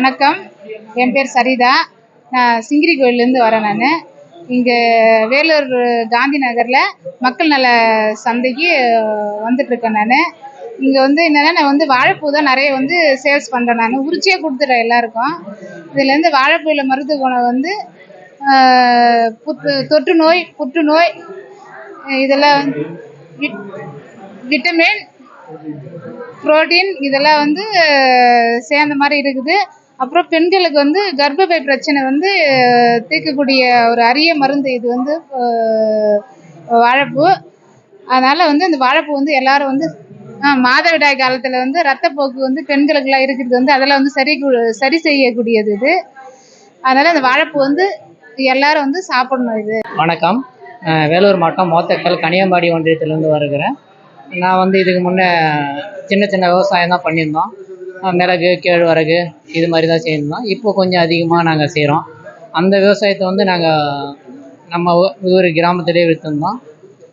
வணக்கம். என் பேர் சரிதா. நான் சிங்கிரி கோயிலேருந்து வரேன் நான். இங்கே வேலூர் காந்தி நகரில் மக்கள் நல சந்தைக்கு வந்துட்டுருக்கேன் நான். இங்கே வந்து என்னென்னா நான் வந்து வாழைப்பூ தான் நிறைய வந்து சேல்ஸ் பண்ணுறேன் நான். உரிச்சியே கொடுத்துட்றேன் எல்லாருக்கும். இதுலேருந்து வாழைப்பூவில் மருத்துவ குணம் வந்து புத்து புற்று தொற்று நோய் புற்றுநோய் இதெல்லாம் வந்து விட் விட்டமின் புரோட்டீன் இதெல்லாம் வந்து சேர்ந்த மாதிரி இருக்குது. அப்புறம் பெண்களுக்கு வந்து கர்ப்பப்பை பிரச்சனை வந்து தீர்க்கக்கூடிய ஒரு அரிய மருந்து இது வந்து வாழைப்பூ. அதனால் வந்து இந்த வாழைப்பூ வந்து எல்லாரும் வந்து மாதவிடாய் காலத்தில் வந்து ரத்தப்போக்கு வந்து பெண்களுக்கெல்லாம் இருக்கிறது வந்து அதெல்லாம் வந்து சரி சரி செய்யக்கூடியது இது. அதனால் அந்த வாழைப்பூ வந்து எல்லாரும் வந்து சாப்பிடணும் இது. வணக்கம். வேலூர் மாவட்டம் மோத்தக்கல் கனியம்பாடி ஒன்றியத்திலேருந்து வருகிறேன். நான் வந்து இதுக்கு முன்னே சின்ன சின்ன விவசாயம் தான் பண்ணியிருந்தோம். மிளகு கேழ்வரகு இது மாதிரி தான் செய்யணும் இப்போ கொஞ்சம் அதிகமாக நாங்கள் செய்கிறோம் அந்த விவசாயத்தை வந்து நாங்கள் நம்ம ஊ- ஊர் கிராமத்திலே விற்றுருந்தோம்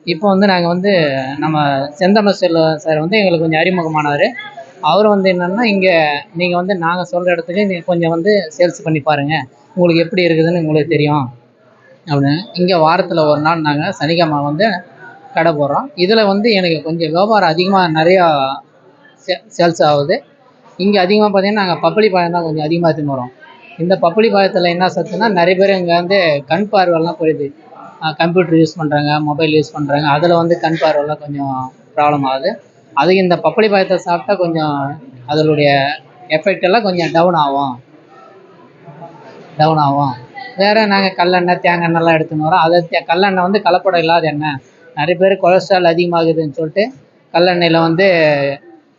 இப்போ வந்து நாங்கள் வந்து நம்ம செந்தம செல்வ சார் வந்து எங்களுக்கு கொஞ்சம் அறிமுகமானவர் அவர் வந்து என்னென்னா இங்கே நீங்கள் வந்து நாங்கள் சொல்கிற இடத்துக்கு நீங்கள் கொஞ்சம் வந்து சேல்ஸ் பண்ணி பாருங்கள் உங்களுக்கு எப்படி இருக்குதுன்னு உங்களுக்கு தெரியும். அப்படின்னு. இங்கே வாரத்தில் ஒரு நாள் நாங்கள் சனிக்கிழமை வந்து கடை போடுறோம். இதில் வந்து எனக்கு கொஞ்சம் வியாபாரம் அதிகமாக நிறையா சேல்ஸ் ஆகுது. இங்கே அதிகமாக பார்த்தீங்கன்னா நாங்கள் பப்பளி பழம் தான் கொஞ்சம் அதிகமாக எடுத்துன்னு வரோம். இந்த பப்பளி பழத்தில் என்ன சத்துனா நிறைய பேர் இங்கே வந்து கண் பார்வைலாம் போயிடுது. கம்ப்யூட்டர் யூஸ் பண்ணுறாங்க மொபைல் யூஸ் பண்ணுறாங்க அதில் வந்து கண் பார்வைலாம் கொஞ்சம் ப்ராப்ளம் ஆகுது. அதுக்கு இந்த பப்பளி பழத்தை சாப்பிட்டா கொஞ்சம் அதனுடைய எஃபெக்ட் எல்லாம் கொஞ்சம் டவுன் ஆகும். டவுன் ஆகும். வேறு நாங்கள் கல்லெண்ணெய் தேங்காய் எண்ணெய்லாம் எடுத்துன்னு வரோம். அதை தே- கல்லெண்ணெய் வந்து கலப்படம் இல்லாத எண்ணெய். நிறைய பேர் கொலஸ்ட்ரால் அதிகமாகுதுன்னு சொல்லிட்டு கல்லெண்ணெயில் வந்து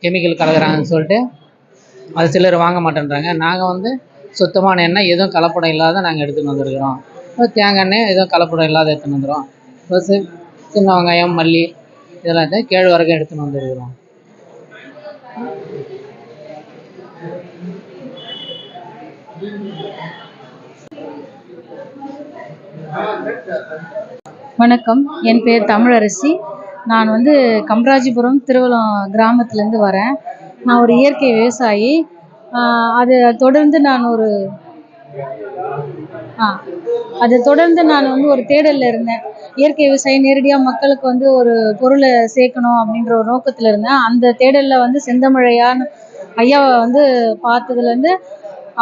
கெமிக்கல் கலக்கிறாங்கன்னு சொல்லிட்டு அது சிலர் வாங்க மாட்டேன்றாங்க. நாங்கள் வந்து சுத்தமான எண்ணெய் எதுவும் கலப்படம் இல்லாத நாங்கள் எடுத்துன்னு வந்துருக்கிறோம். இப்போ தேங்காய் எண்ணெய் எதுவும் கலப்படம் இல்லாத எடுத்துன்னு வந்துடுறோம் ப்ளஸ் சின்ன வெங்காயம் மல்லி இதெல்லாம் எடுத்து கேழ்வரகு எடுத்துன்னு வந்துருக்குறோம். வணக்கம். என் பேர் தமிழரசி. நான் வந்து கம்ராஜிபுரம் திருவள்ளம் கிராமத்துலேருந்து வரேன். நான் ஒரு இயற்கை விவசாயி. அது தொடர்ந்து நான் ஒரு ஆ அதை தொடர்ந்து நான் வந்து ஒரு தேடலில் இருந்தேன். இயற்கை விவசாயம் நேரடியாக மக்களுக்கு வந்து ஒரு பொருளை சேர்க்கணும் அப்படின்ற ஒரு நோக்கத்தில் இருந்தேன். அந்த தேடலில் வந்து செந்தமழையான்னு ஐயாவை வந்து பார்த்ததுலேருந்து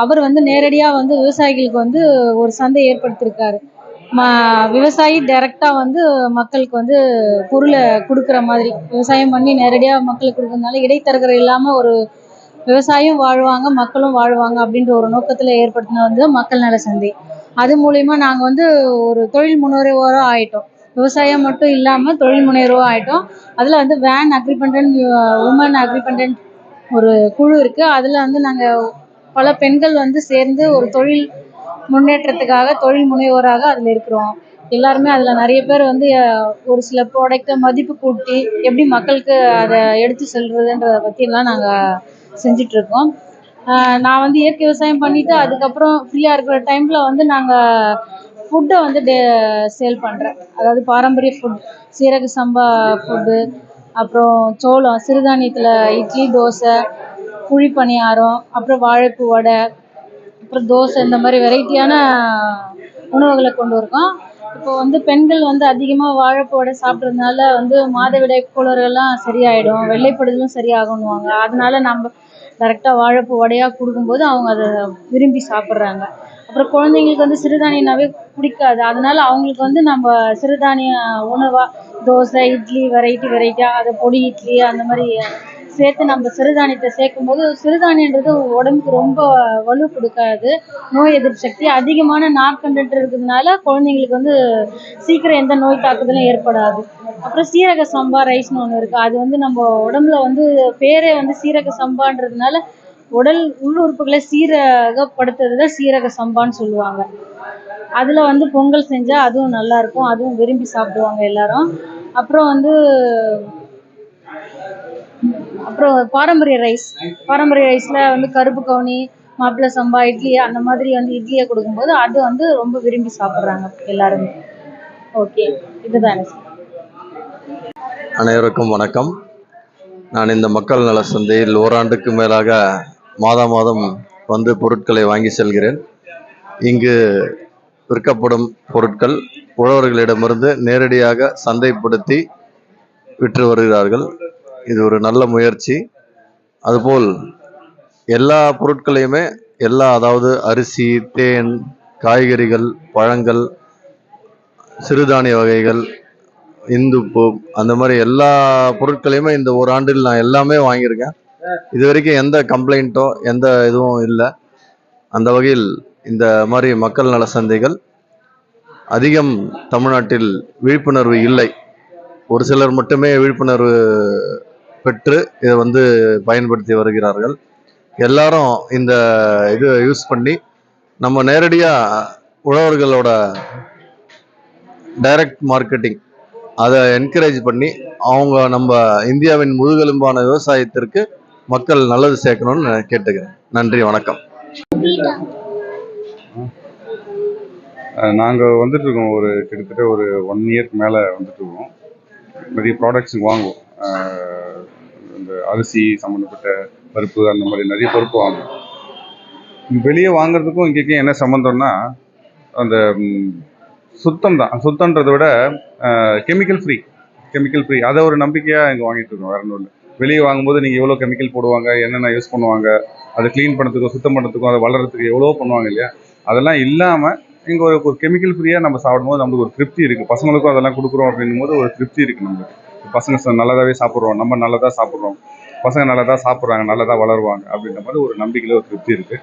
அவர் வந்து நேரடியாக வந்து விவசாயிகளுக்கு வந்து ஒரு சந்தை ஏற்படுத்தியிருக்காரு. விவசாயி டைரெக்டாக வந்து மக்களுக்கு வந்து பொருளை கொடுக்குற மாதிரி விவசாயம் பண்ணி நேரடியாக மக்களுக்கு கொடுக்கறதுனால இடைத்தரகர் இல்லாமல் ஒரு விவசாயியும் வாழ்வாங்க மக்களும் வாழ்வாங்க அப்படின்ற ஒரு நோக்கத்தில் ஏற்படுத்தின வந்து மக்கள் நல சந்தை. அது மூலயமா நாங்கள் வந்து ஒரு தொழில் முனைவோராக ஆயிட்டோம். விவசாயம் மட்டும் இல்லாமல் தொழில் முனைவோராக ஆயிட்டோம். அதில் வந்து வேன் அக்ரிபெண்டன்ட் உமன் அக்ரிபண்டன்ட் ஒரு குழு இருக்குது அதில் வந்து நாங்கள் பல பெண்கள் வந்து சேர்ந்து ஒரு தொழில் முன்னேற்றத்துக்காக தொழில் முனைவோராக அதில் இருக்கிறோம். எல்லாருமே அதில் நிறைய பேர் வந்து ஒரு சில ப்ராடக்ட்டை மதிப்பு கூட்டி எப்படி மக்களுக்கு அதை எடுத்து செல்றதுன்றதை பற்றிலாம் நாங்கள் செஞ்சிட்ருக்கோம். நான் வந்து இயற்கை விவசாயம் பண்ணிவிட்டு அதுக்கப்புறம் ஃப்ரீயாக இருக்கிற டைமில் வந்து நாங்கள் ஃபுட்டை வந்து டே சேல் பண்ணுறேன் அதாவது பாரம்பரிய ஃபுட் சீரக சம்பா ஃபுட்டு அப்புறம் சோளம் சிறுதானியத்தில் இட்லி தோசை குழி பணியாரம் அப்புறம் வாழைப்பூ வடை அப்புறம் தோசை இந்த மாதிரி வெரைட்டியான உணவுகளை கொண்டு இருக்கோம் இப்போ வந்து பெண்கள் வந்து அதிகமாக வாழைப்பூ வடை சாப்பிட்றதுனால வந்து மாதவிடாய் குளறெல்லாம் சரியாயிடும். வெள்ளைப்படுதலும் சரியாகணுவாங்க அதனால நம்ம டேரெக்டாக வாழைப்பூ வடையாக கொடுக்கும்போது அவங்க அதை விரும்பி சாப்பிட்றாங்க. அப்புறம் குழந்தைங்களுக்கு வந்து சிறுதானியம்னாவே பிடிக்காது. அதனால அவங்களுக்கு வந்து நம்ம சிறுதானிய உணவாக தோசை இட்லி வெரைட்டி வெரைட்டியாக அதை பொடி இட்லி அந்த மாதிரி சேர்த்து நம்ம சிறுதானியத்தை சேர்க்கும்போது சிறுதானியன்றது உடம்புக்கு ரொம்ப வலு கொடுக்காது. நோய் எதிர்ப்பு சக்தி அதிகமான நார் இருக்கிறதுனால குழந்தைங்களுக்கு வந்து சீக்கிரம் எந்த நோய் தாக்குதலும் ஏற்படாது. அப்புறம் சீரக சம்பா ரைஸ்னு ஒன்று இருக்குது அது வந்து நம்ம உடம்புல வந்து பேரே வந்து சீரக சம்பான்றதுனால உடல் உள் உறுப்புகளை சீரகப்படுத்துறது தான் சீரக சம்பான்னு சொல்லுவாங்க. அதில் வந்து பொங்கல் செஞ்சால் அதுவும் நல்லாயிருக்கும் அதுவும் விரும்பி சாப்பிடுவாங்க எல்லாரும். அப்புறம் வந்து அப்புறம் பாரம்பரிய ரைஸ். பாரம்பரிய ரைஸில் வந்து கருப்பு கவுனி மாப்பிள்ளை சம்பா இட்லி அந்த மாதிரி வந்து இட்லியை கொடுக்கும்போது அது வந்து ரொம்ப விரும்பி சாப்பிட்றாங்க எல்லாருமே. ஓகே இதுதான் அனைவருக்கும் வணக்கம். நான் இந்த மக்கள் நல சந்தையில் ஓராண்டுக்கு மேலாக மாதா மாதம் வந்து பொருட்களை வாங்கி செல்கிறேன். இங்கு விற்கப்படும் பொருட்கள் உழவர்களிடமிருந்து நேரடியாக சந்தைப்படுத்தி விற்று வருகிறார்கள். இது ஒரு நல்ல முயற்சி. அதுபோல் எல்லா பொருட்களையுமே எல்லா அதாவது அரிசி தேன் காய்கறிகள் பழங்கள் சிறுதானிய வகைகள் இந்துப்பு அந்த மாதிரி எல்லா பொருட்களையுமே இந்த ஒரு ஆண்டில் நான் எல்லாமே வாங்கியிருக்கேன். இது வரைக்கும் எந்த கம்ப்ளைண்ட்டோ எந்த இதுவும் இல்லை. அந்த வகையில் இந்த மாதிரி மக்கள் நல சந்தைகள் அதிகம் தமிழ்நாட்டில் விழிப்புணர்வு இல்லை. ஒரு சிலர் மட்டுமே விழிப்புணர்வு பெற்று இதை வந்து பயன்படுத்தி வருகிறார்கள். எல்லாரும் இந்த இது யூஸ் பண்ணி நம்ம நேரடியாக உழவர்களோட டைரக்ட் மார்க்கெட்டிங் அதை என்கரேஜ் பண்ணி அவங்க நம்ம இந்தியாவின் முதுகெலும்பான விவசாயத்திற்கு மக்கள் நல்லது சேர்க்கணும்னு கேட்டுக்கிறேன். நன்றி வணக்கம். நாங்கள் வந்துட்டு இருக்கோம் ஒரு கிட்டத்தட்ட ஒரு ஒன் இயர்க்கு மேலே வந்துட்டு இருக்கோம். நிறைய ப்ராடக்ட்ஸ் வாங்குவோம். இந்த அரிசி சம்மந்தப்பட்ட பருப்பு அந்த மாதிரி நிறைய பருப்பு வாங்குவோம். வெளியே வாங்குறதுக்கும் இங்கேக்கும் என்ன சம்மந்தம்னா அந்த சுத்தம் தான். சுத்தன்றதை விட கெமிக்கல் ஃப்ரீ கெமிக்கல் ஃப்ரீ அதை ஒரு நம்பிக்கையாக இங்கே வாங்கிட்டு இருக்கோம் வேற ஒன்று வெளியே வாங்கும்போது நீங்கள் எவ்வளோ கெமிக்கல் போடுவாங்க என்னென்ன யூஸ் பண்ணுவாங்க அதை க்ளீன் பண்ணுறதுக்கும் சுத்தம் பண்ணுறதுக்கும் அதை வளர்கிறதுக்கு எவ்வளோ பண்ணுவாங்க இல்லையா? அதெல்லாம் இல்லாமல் இங்கே ஒரு ஒரு கெமிக்கல் ஃப்ரீயாக நம்ம சாப்பிடும்போது நம்மளுக்கு ஒரு திருப்தி இருக்குது பசங்களுக்கும் அதெல்லாம் கொடுக்குறோம் அப்படின்னும் போது ஒரு திருப்தி இருக்குது நம்மளுக்கு. பசங்க நல்லதாகவே சாப்பிட்றோம். நம்ம நல்லதாக சாப்பிட்றோம். பசங்க நல்லதாக சாப்பிட்றாங்க நல்லதாக வளருவாங்க அப்படின்ற மாதிரி ஒரு நம்பிக்கையில் ஒரு திருப்தி இருக்குது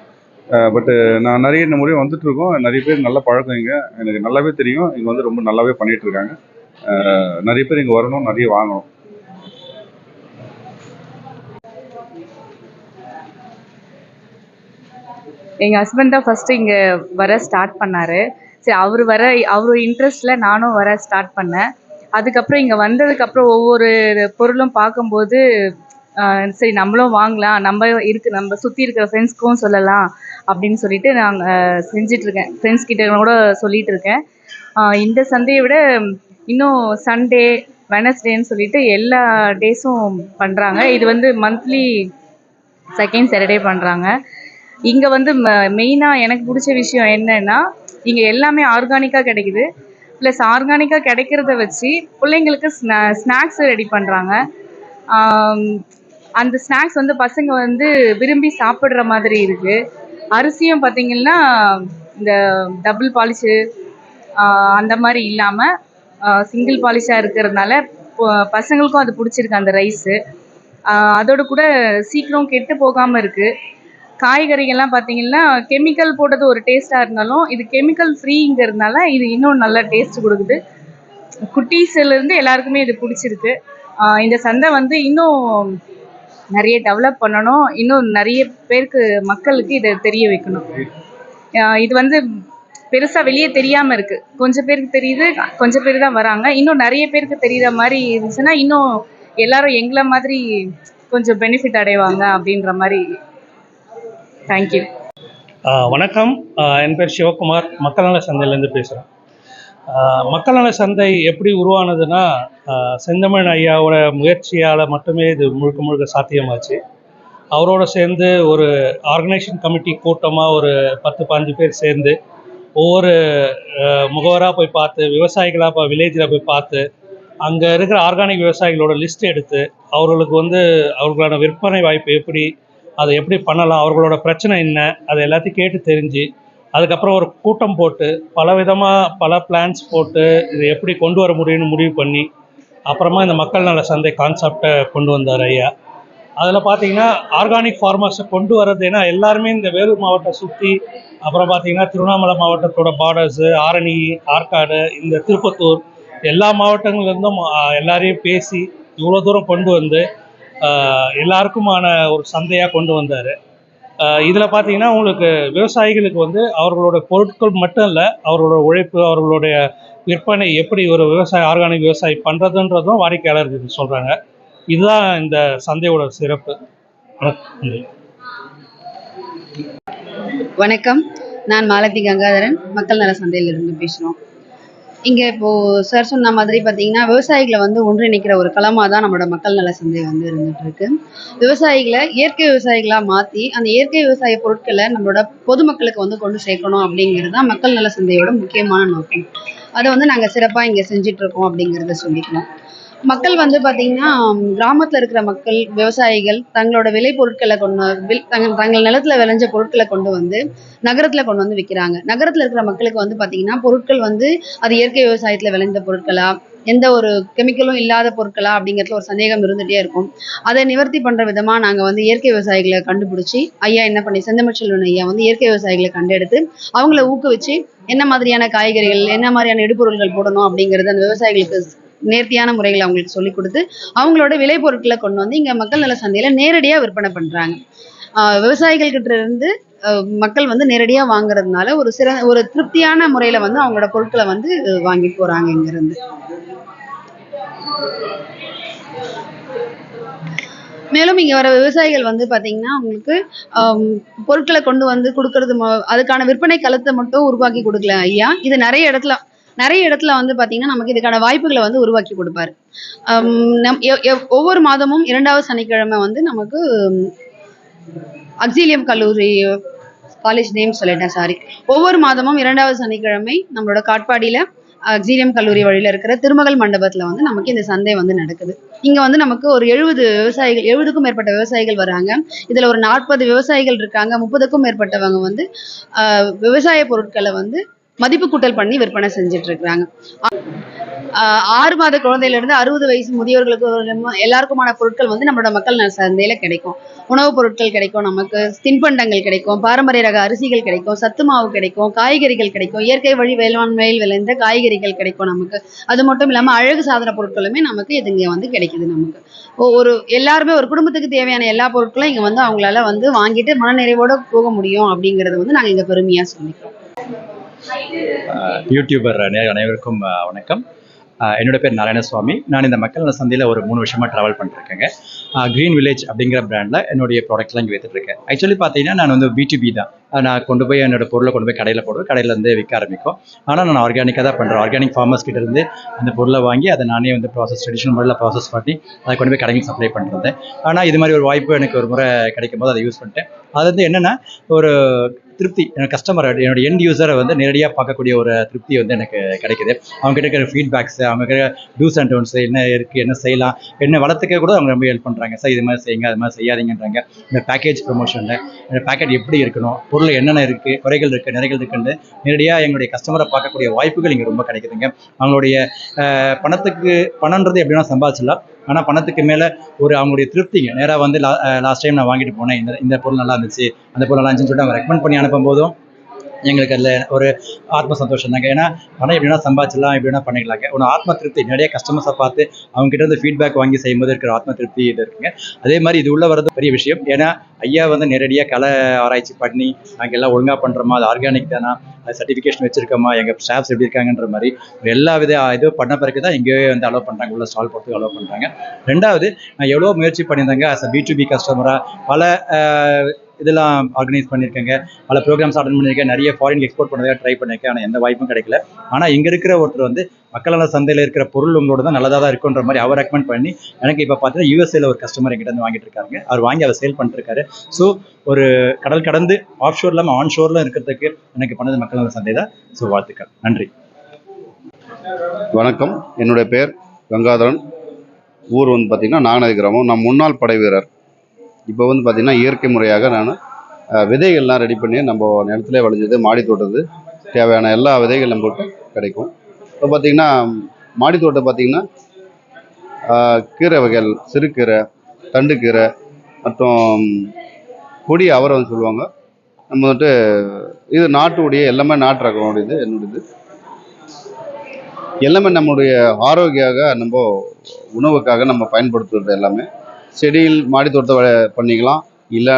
பட்டு நான் நிறைய இந்த முறையும் வந்துட்டுருக்கோம் நிறைய பேர் நல்ல பழக்கம் இங்கே. எனக்கு நல்லாவே தெரியும். இங்கே வந்து ரொம்ப நல்லாவே பண்ணிகிட்ருக்காங்க நிறைய பேர் இங்கே வரணும் நிறைய வாங்கணும். எங்கள் ஹஸ்பண்ட் தான் ஃபஸ்ட்டு இங்கே வர ஸ்டார்ட் பண்ணார். சரி அவர் வர அவர் இன்ட்ரெஸ்ட்டில் நானும் வர ஸ்டார்ட் பண்ணேன். அதுக்கப்புறம் இங்கே வந்ததுக்கப்புறம் ஒவ்வொரு பொருளும் பார்க்கும்போது சரி நம்மளும் வாங்கலாம். நம்ம இருக்கு நம்ம சுற்றி இருக்கிற ஃப்ரெண்ட்ஸ்க்கும் சொல்லலாம் அப்படின்னு சொல்லிட்டு நாங்கள் செஞ்சிட்ருக்கேன். ஃப்ரெண்ட்ஸ் கிட்ட கூட சொல்லிட்டு இருக்கேன். இந்த சந்தையை விட இன்னும் சண்டே வெனஸ்டேன்னு சொல்லிட்டு எல்லா டேஸும் பண்ணுறாங்க இது வந்து மந்த்லி செகண்ட் சாட்டர்டே பண்ணுறாங்க இங்கே வந்து மெயினாக எனக்கு பிடிச்ச விஷயம் என்னன்னா இங்கே எல்லாமே ஆர்கானிக்காக கிடைக்குது. ப்ளஸ் ஆர்கானிக்காக கிடைக்கிறத வச்சு பிள்ளைங்களுக்கு ஸ்நா ஸ்நாக்ஸ் ரெடி பண்ணுறாங்க அந்த ஸ்நாக்ஸ் வந்து பசங்க வந்து விரும்பி சாப்பிட்ற மாதிரி இருக்குது அரிசியும் பார்த்திங்கன்னா இந்த டபுள் பாலிஷு அந்த மாதிரி இல்லாமல் சிங்கிள் பாலிஷாக இருக்கிறதுனால பசங்களுக்கும் அது பிடிச்சிருக்கு அந்த ரைஸு அதோடு கூட சீக்கிரம் கெட்டு போகாமல் இருக்குது காய்கறிகள்லாம் பார்த்தீங்கன்னா கெமிக்கல் போட்டது ஒரு டேஸ்ட்டாக இருந்தாலும் இது கெமிக்கல் ஃப்ரீங்கிறதுனால இது இன்னும் நல்ல டேஸ்ட் கொடுக்குது. குட்டீஸ்லேருந்து எல்லாருக்குமே இது பிடிச்சிருக்கு. இந்த சந்தை வந்து இன்னும் நிறைய டெவலப் பண்ணணும். இன்னும் நிறைய பேருக்கு மக்களுக்கு இதை தெரிய வைக்கணும். இது வந்து பெருசாக வெளியே தெரியாமல் இருக்குது கொஞ்சம் பேருக்கு தெரியுது கொஞ்சம் பேர் தான் வராங்க. இன்னும் நிறைய பேருக்கு தெரியுற மாதிரி இருந்துச்சுன்னா இன்னும் எல்லாரும் எங்களை மாதிரி கொஞ்சம் பெனிஃபிட் அடைவாங்க அப்படின்ற மாதிரி தேங்க்யூ வணக்கம். என் பேர் சிவகுமார். மக்கள் நல சந்தையிலேருந்து பேசுகிறேன் மக்கள் நல சந்தை எப்படி உருவானதுன்னா செந்தமிழ் ஐயாவோட முயற்சியால் மட்டுமே இது முழுக்க முழுக்க சாத்தியமாச்சு. அவரோட சேர்ந்து ஒரு ஆர்கனைசேஷன் கமிட்டி கூட்டமாக ஒரு பத்து பாஞ்சு பேர் சேர்ந்து ஒவ்வொரு முகவராக போய் பார்த்து விவசாயிகளாக இப்போ வில்லேஜில் போய் பார்த்து அங்கே இருக்கிற ஆர்கானிக் விவசாயிகளோட லிஸ்ட் எடுத்து அவர்களுக்கு வந்து அவர்களான விற்பனை வாய்ப்பு எப்படி அதை எப்படி பண்ணலாம் அவர்களோட பிரச்சனை என்ன அதை எல்லாத்தையும் கேட்டு தெரிஞ்சு அதுக்கப்புறம் ஒரு கூட்டம் போட்டு பல விதமாக பல பிளான்ஸ் போட்டு இது எப்படி கொண்டு வர முடியும்னு முடிவு பண்ணி அப்புறமா இந்த மக்கள் நல சந்தை கான்செப்டை கொண்டு வந்தார் ஐயா. அதில் பார்த்தீங்கன்னா ஆர்கானிக் ஃபார்மர்ஸை கொண்டு வர்றதுனா எல்லாருமே இந்த வேலூர் மாவட்டம் சுற்றி அப்புறம் பார்த்தீங்கன்னா திருவண்ணாமலை மாவட்டத்தோட பார்டர்ஸு ஆரணி ஆற்காடு இந்த திருப்பத்தூர் எல்லா மாவட்டங்கள்லேருந்தும் எல்லாரையும் பேசி இவ்வளோ தூரம் கொண்டு வந்து எல்லாருக்குமான ஒரு சந்தையாக கொண்டு வந்தார். இதில் பார்த்தீங்கன்னா உங்களுக்கு விவசாயிகளுக்கு வந்து அவர்களோட பொருட்கள் மட்டும் இல்லை அவர்களோட உழைப்பு அவர்களுடைய விற்பனை எப்படி ஒரு விவசாய ஆர்கானிக் விவசாயி பண்ணுறதுன்றதும் வாடிக்கையாளர்களுக்கு சொல்கிறாங்க இதுதான் இந்த சந்தையோட சிறப்பு. நன்றி. வணக்கம். நான் மாலதி கங்காதரன். மக்கள் நல சந்தையிலிருந்து பேசுகிறோம் இங்கே இப்போது சார் சொன்ன மாதிரி பார்த்தீங்கன்னா விவசாயிகளை வந்து ஒன்றிணைக்கிற ஒரு களமாக தான் நம்மளோட மக்கள் நல சந்தை வந்து இருந்துகிட்ருக்கு விவசாயிகளை இயற்கை விவசாயிகளாக மாற்றி அந்த இயற்கை விவசாய பொருட்களை நம்மளோட பொதுமக்களுக்கு வந்து கொண்டு சேர்க்கணும் அப்படிங்கிறது தான் மக்கள் நல சந்தையோட முக்கியமான நோக்கம். அதை வந்து நாங்கள் சிறப்பாக இங்கே செஞ்சிட்ருக்கோம் அப்படிங்கிறத சொல்லிக்கலாம் மக்கள் வந்து பார்த்தீங்கன்னா கிராமத்தில் இருக்கிற மக்கள் விவசாயிகள் தங்களோட விலை பொருட்களை கொண்டு வில் தங்கள் தங்கள் நிலத்துல விளைஞ்ச பொருட்களை கொண்டு வந்து நகரத்தில் கொண்டு வந்து விற்கிறாங்க நகரத்தில் இருக்கிற மக்களுக்கு வந்து பார்த்தீங்கன்னா பொருட்கள் வந்து அது இயற்கை விவசாயத்தில் விளைந்த பொருட்களா எந்த ஒரு கெமிக்கலும் இல்லாத பொருட்களா அப்படிங்கிறதுல ஒரு சந்தேகம் இருந்துகிட்டே இருக்கும். அதை நிவர்த்தி பண்ணுற விதமாக நாங்கள் வந்து இயற்கை விவசாயிகளை கண்டுபிடிச்சி ஐயா என்ன பண்ணி செந்தமிச்செல்வன் ஐயா வந்து இயற்கை விவசாயிகளை கண்டெடுத்து அவங்கள ஊக்குவிச்சு என்ன மாதிரியான காய்கறிகள் என்ன மாதிரியான இடுபொருள்கள் போடணும் அப்படிங்கிறது அந்த விவசாயிகளுக்கு நேர்த்தியான முறைகளை அவங்களுக்கு சொல்லி கொடுத்து அவங்களோட விளைபொருட்களை கொண்டு வந்து இங்கே மக்கள் நல சந்தையில் நேரடியாக விற்பனை பண்ணுறாங்க விவசாயிகள் கிட்ட இருந்து மக்கள் வந்து நேரடியாக வாங்குறதுனால ஒரு சிற ஒரு திருப்தியான முறையில் வந்து அவங்களோட பொருட்களை வந்து வாங்கிட்டு போகிறாங்க இங்கேருந்து. மேலும் இங்கே வர விவசாயிகள் வந்து பார்த்தீங்கன்னா அவங்களுக்கு பொருட்களை கொண்டு வந்து கொடுக்கறது அதுக்கான விற்பனை களத்தை மட்டும் உருவாக்கி கொடுக்கல ஐயா. இது நிறைய இடத்துல நிறைய இடத்துல வந்து பார்த்தீங்கன்னா நமக்கு இதுக்கான வாய்ப்புகளை வந்து உருவாக்கி கொடுப்பாரு. நம் எவ்- ஒவ்வொரு மாதமும் இரண்டாவது சனிக்கிழமை வந்து நமக்கு அக்ஸிலியம் கல்லூரி காலேஜ் நேம் சொல்லிட்டேன் சாரி ஒவ்வொரு மாதமும் இரண்டாவது சனிக்கிழமை நம்மளோட காட்பாடியில் அக்ஸிலியம் கல்லூரி வழியில் இருக்கிற திருமகள் மண்டபத்தில் வந்து நமக்கு இந்த சந்தை வந்து நடக்குது. இங்கே வந்து நமக்கு ஒரு எழுபது விவசாயிகள் எழுபதுக்கும் மேற்பட்ட விவசாயிகள் வராங்க. இதில் ஒரு நாற்பது விவசாயிகள் இருக்காங்க. முப்பதுக்கும் மேற்பட்டவங்க வந்து விவசாய பொருட்களை வந்து மதிப்பு கூட்டல் பண்ணி விற்பனை செஞ்சுட்டு இருக்கிறாங்க ஆஹ் ஆறு மாத குழந்தையிலிருந்து அறுபது வயசு முதியோர்களுக்கு எல்லாருக்குமான பொருட்கள் வந்து நம்மளோட மக்கள் சந்தையில சந்தையில் கிடைக்கும். உணவுப் பொருட்கள் கிடைக்கும் நமக்கு தின்பண்டங்கள் கிடைக்கும் பாரம்பரிய ரக அரிசிகள் கிடைக்கும் சத்து மாவு கிடைக்கும் காய்கறிகள் கிடைக்கும் இயற்கை வழி வேளாண்மையில் விளைந்த காய்கறிகள் கிடைக்கும் நமக்கு. அது மட்டும் இல்லாமல் அழகு சாதன பொருட்களுமே நமக்கு இது இங்கே வந்து கிடைக்குது நமக்கு. ஒரு எல்லாருமே ஒரு குடும்பத்துக்கு தேவையான எல்லா பொருட்களும் இங்கே வந்து அவங்களால வந்து வாங்கிட்டு மனநிறைவோட போக முடியும் அப்படிங்கிறது வந்து நாங்கள் இங்கே பெருமையாக சொல்லிக்கிறோம். யூடியூபர் நேர் அனைவருக்கும் வணக்கம். என்னோட பேர் நாராயணசுவாமி. நான் இந்த மக்கள் நல சந்தையில் ஒரு மூணு வருஷமாக ட்ராவல் பண்ணிருக்கேங்க க்ரீன் வில்லேஜ் அப்படிங்கிற பிராண்டில் என்னுடைய ப்ராடக்ட்லாம் இங்கே விற்றுட்ருக்கேன் ஆக்சுவலி பார்த்தீங்கன்னா நான் வந்து பிடிபி தான். நான் கொண்டு போய் என்னோடய பொருளை கொண்டு போய் கடையில் போடுவேன். கடையில் விற்க ஆரம்பிக்கும். ஆனால் நான் ஆர்கானிக்காக தான் பண்ணுறேன் ஆர்கானிக் ஃபார்மர்ஸ் கிட்டேருந்து அந்த பொருளை வாங்கி அதை நானே வந்து ப்ராசஸ் ட்ரெடிஷனல் முறையில் ப்ராசஸ் பண்ணி அதை கொண்டு போய் கடைக்கு சப்ளை பண்ணுறது ஆனால் இது மாதிரி ஒரு வாய்ப்பு எனக்கு ஒரு முறை கிடைக்கும் போது அதை யூஸ் பண்ணிட்டேன். அது வந்து என்னென்னா ஒரு திருப்தி. எனக்கு கஸ்டமர் என்னோட எண்ட் யூசரை வந்து நேரடியாக பார்க்கக்கூடிய ஒரு திருப்தி வந்து எனக்கு கிடைக்குது. அவங்க கிட்ட இருக்கிற ஃபீட்பேக்ஸ் அவங்க கிட்ட டூஸ் அண்ட் டோன்ஸ் என்ன இருக்குது என்ன செய்யலாம் என்ன வளர்த்துக்க கூட அவங்க ரொம்ப ஹெல்ப் பண்ணுறாங்க சார் இது மாதிரி செய்யுங்க அது மாதிரி செய்யாதீங்கன்றாங்க. இந்த பேக்கேஜ் ப்ரொமோஷனில் இந்த பேக்கெட் எப்படி இருக்கணும் பொருள் என்னென்ன இருக்குது குறைகள் இருக்குது நிறைகள் இருக்குன்னு நேரடியாக எங்களுடைய கஸ்டமரை பார்க்கக்கூடிய வாய்ப்புகள் இங்கே ரொம்ப கிடைக்குதுங்க. அவங்களுடைய பணத்துக்கு பணன்றது எப்படின்னா சம்பாதிச்சிடலாம். ஆனால் பணத்துக்கு மேலே ஒரு அவங்களுடைய திருப்திங்க நேராக வந்து லா லாஸ்ட் டைம் நான் வாங்கிட்டு போனேன். இந்த இந்த பொருள் நல்லா இருந்துச்சு அந்த பொருள் நல்லா இருந்துச்சுன்னு சொல்லிட்டு அவங்க ரெக்கமெண்ட் பண்ணி அனுப்பும் போதும் எங்களுக்கு அதில் ஒரு ஆத்ம சந்தோஷம் தாங்க. ஏன்னா பணம் எப்படின்னா சம்பாதிச்சிடலாம் எப்படின்னா பண்ணிக்கலாங்க. ஒன்று ஆத்ம திருப்தி. நிறைய கஸ்டமர்ஸை பார்த்து அவங்ககிட்ட இருந்து ஃபீட்பேக் வாங்கி செய்யும்போது இருக்கிற ஆத்ம திருப்தி இது இருக்குங்க. அதே மாதிரி இது உள்ள வர்றது பெரிய விஷயம். ஏன்னா ஐயா வந்து நேரடியாக கலை ஆராய்ச்சி பண்ணி நாங்கள் எல்லாம் ஒழுங்காக பண்ணுறோமா அது ஆர்கானிக் தானா? அது சர்டிஃபிகேஷன் வச்சிருக்கோமா? எங்கள் ஸ்டாஃப்ஸ் எப்படி இருக்காங்கன்ற மாதிரி. எல்லா வித இது பண்ண பிறகு தான் இங்கேயே வந்து அலோவ் பண்ணுறாங்க உள்ள ஸ்டால் போட்டு அலோவ் பண்ணுறாங்க ரெண்டாவது நான் எவ்வளோ முயற்சி பண்ணியிருந்தேங்க. As a B to B கஸ்டமராக பல இதெல்லாம் ஆர்கனைஸ் பண்ணியிருக்கேங்க. பல ப்ரோக்ராம்ஸ் அட்டன் பண்ணியிருக்கேன். நிறைய ஃபாரின் எக்ஸ்போர்ட் பண்ணதாக ட்ரை பண்ணியிருக்கேன். ஆனால் எந்த வாய்ப்பும் கிடைக்கல. ஆனால் இங்கே இருக்கிற ஒருத்தர் வந்து மக்கள் நல சந்தையில் இருக்கிற பொருள் உங்களோட தான் நல்லதாக தான் இருக்குன்ற மாதிரி அவர் ரெக்கமெண்ட் பண்ணி எனக்கு இப்போ பார்த்தீங்கன்னா யூஎஸ்ஏல ஒரு கஸ்டமர் எங்கிட்ட இருந்து வாங்கிட்டு இருக்காங்க அவர் வாங்கி அவர் சேல் பண்ணிருக்காரு ஸோ ஒரு கடல் கடந்து ஆஃப் ஷோர் இல்லாமல் ஆன் ஷோரில் இருக்கிறதுக்கு எனக்கு பண்ணது மக்கள் நல சந்தை தான். ஸோ வாழ்த்துக்கள். நன்றி. வணக்கம். என்னுடைய பேர் கங்காதரன். ஊர் வந்து பார்த்திங்கன்னா நாகநதி கிராமம். நான் முன்னாள் படை வீரர் இப்போ வந்து பார்த்திங்கன்னா இயற்கை முறையாக நான் விதைகள்லாம் ரெடி பண்ணி நம்ம நிலத்துல விளைஞ்சது மாடி தோட்டது. தேவையான எல்லா விதைகள் நம்ம போட்டு கிடைக்கும். இப்போ பார்த்திங்கன்னா மாடி தோட்டம் பார்த்திங்கன்னா கீரை வகைகள் சிறுகீரை தண்டுக்கீரை மற்றும் கொடி அவரைன்னு சொல்லுவாங்க. நம்ம வந்துட்டு இது நாட்டுடைய எல்லாமே நாட்டு ரகமுடையது என்னுடையது. எல்லாமே நம்முடைய ஆரோக்கியாக நம்ம உணவுக்காக நம்ம பயன்படுத்துறது எல்லாமே. செடியில் மாடி தோட்டத்தை பண்ணிக்கலாம். இல்லை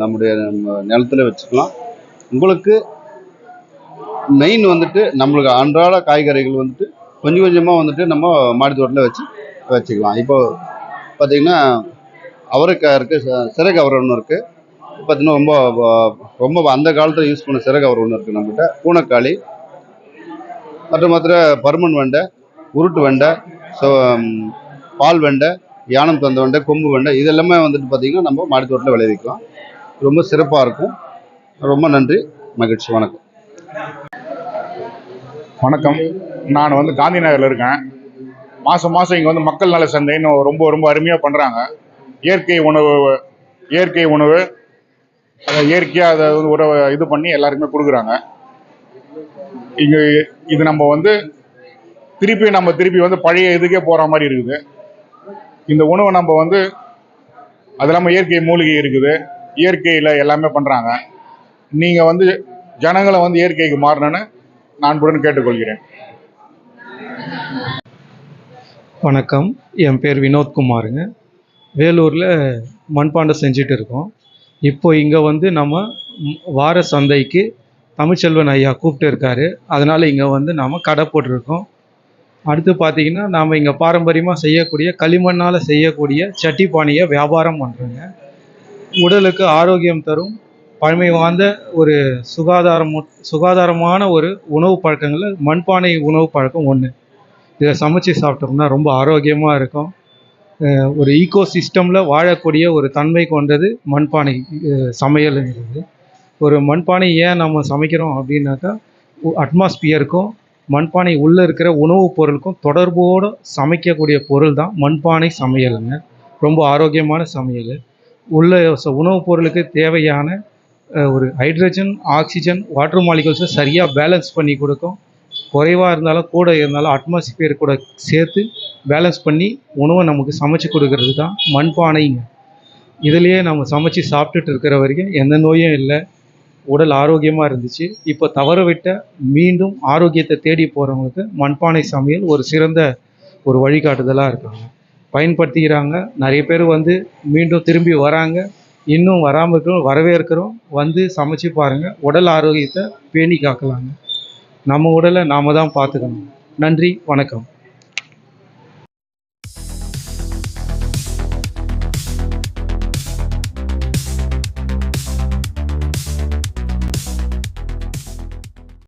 நம்முடைய நிலத்தில் நிலத்துல வச்சுக்கலாம். உங்களுக்கு மெயின் வந்துட்டு நம்மளுக்கு அன்றாட காய்கறிகள் வந்துட்டு கொஞ்சம் கொஞ்சமாக வந்துட்டு நம்ம மாடி தோட்டத்தில் வச்சு வச்சுக்கலாம். இப்போ பார்த்தீங்கன்னா அவரைக்காய் இருக்குது ச- சிறகு அவரை ஒன்று இருக்குது பார்த்தீங்கன்னா ரொம்ப ரொம்ப அந்த காலத்தில் யூஸ் பண்ண சிறகு அவரை ஒன்று இருக்குது நம்மகிட்ட. பூனைக்காளி மற்றும் மாத்திர பருமன் வெண்டை உருட்டு வெண்டை ஸோ பால் வெண்டை யானம் தந்த வெண்டை கொம்பு வெண்டை இதெல்லாமே வந்துட்டு பார்த்திங்கன்னா நம்ம மாடித்தோட்டில் தோட்டத்தில் விளைவிக்கலாம். ரொம்ப சிறப்பாக இருக்கும். ரொம்ப நன்றி. மகிழ்ச்சி. வணக்கம். வணக்கம். நான் வந்து காந்தி நகரில் இருக்கேன். மாதம் மாதம் இங்கே வந்து மக்கள் நல சந்தைன்னு ரொம்ப ரொம்ப அருமையாக பண்ணுறாங்க இயற்கை உணவு இயற்கை உணவு அதை இயற்கையாக அதை வந்து உறவை இது பண்ணி எல்லாருக்குமே கொடுக்குறாங்க. இங்கே இது நம்ம வந்து திருப்பி நம்ம திருப்பி வந்து பழைய இதுக்கே போகிற மாதிரி இருக்குது. இந்த உணவை நம்ம வந்து அது இல்லாமல் இயற்கை மூலிகை இருக்குது. இயற்கையில் எல்லாமே பண்ணுறாங்க நீங்கள் வந்து ஜனங்களை வந்து இயற்கைக்கு மாறணுன்னு நான் புடன் கேட்டுக்கொள்கிறேன். வணக்கம். என் பேர் வினோத்குமாருங்க. வேலூரில் மண்பாண்டம் செஞ்சுட்டு இருக்கோம். இப்போ இங்கே வந்து நம்ம வார சந்தைக்கு தமிழ்ச்செல்வன் ஐயா கூப்பிட்டு இருக்காரு. அதனால் இங்கே வந்து நாம் கடை போட்டிருக்கோம். அடுத்து பார்த்தீங்கன்னா நாம் இங்கே பாரம்பரியமாக செய்யக்கூடிய களிமண்ணால் செய்யக்கூடிய சட்டி பானையை வியாபாரம் பண்ணுறோங்க உடலுக்கு ஆரோக்கியம் தரும். பழமை வாய்ந்த ஒரு சுகாதாரம் சுகாதாரமான ஒரு உணவு பழக்கங்களில் மண்பானை உணவு பழக்கம் ஒன்று இதை சமைச்சு சாப்பிட்டோம்னா ரொம்ப ஆரோக்கியமாக இருக்கும். ஒரு ஈகோ சிஸ்டமில் வாழக்கூடிய ஒரு தன்மை கொண்டது மண்பானை அஹ் சமையலுங்கிறது. ஒரு மண்பானை ஏன் நம்ம சமைக்கிறோம் அப்படின்னாக்கா அட்மாஸ்பியருக்கும் மண்பானை உள்ளே இருக்கிற உணவுப் பொருளுக்கும் தொடர்போடு சமைக்கக்கூடிய பொருள் தான் மண்பானை சமையலுங்க. ரொம்ப ஆரோக்கியமான சமையல். உள்ள ச- உணவுப் பொருளுக்கு தேவையான ஒரு ஹைட்ரஜன் ஆக்சிஜன் வாட்டர் மாலிகூல்ஸை சரியாக பேலன்ஸ் பண்ணி கொடுக்கும். குறைவாக இருந்தாலும் கூட இருந்தாலும் அட்மாஸ்பியர் கூட சேர்த்து பேலன்ஸ் பண்ணி உணவை நமக்கு சமைச்சு கொடுக்கறது தான் மண்பானைங்க. இதுலேயே நம்ம சமைச்சு சாப்பிட்டுட்டு இருக்கிற வரைக்கும் எந்த நோயும் இல்லை. உடல் ஆரோக்கியமாக இருந்துச்சு. இப்போ தவற விட்ட மீண்டும் ஆரோக்கியத்தை தேடி போகிறவங்களுக்கு மண்பானை சமையல் ஒரு சிறந்த ஒரு வழிகாட்டுதலாக இருக்காங்க. பயன்படுத்திக்கிறாங்க. நிறைய பேர் வந்து மீண்டும் திரும்பி வராங்க. இன்னும் வராமல் இருக்கிறோம் வரவேற்கிறோம். வந்து சமைச்சு பாருங்கள் உடல் ஆரோக்கியத்தை பேணி காக்கலாங்க நம்ம உடலை நாம தான் பார்த்துக்கணும். நன்றி வணக்கம்.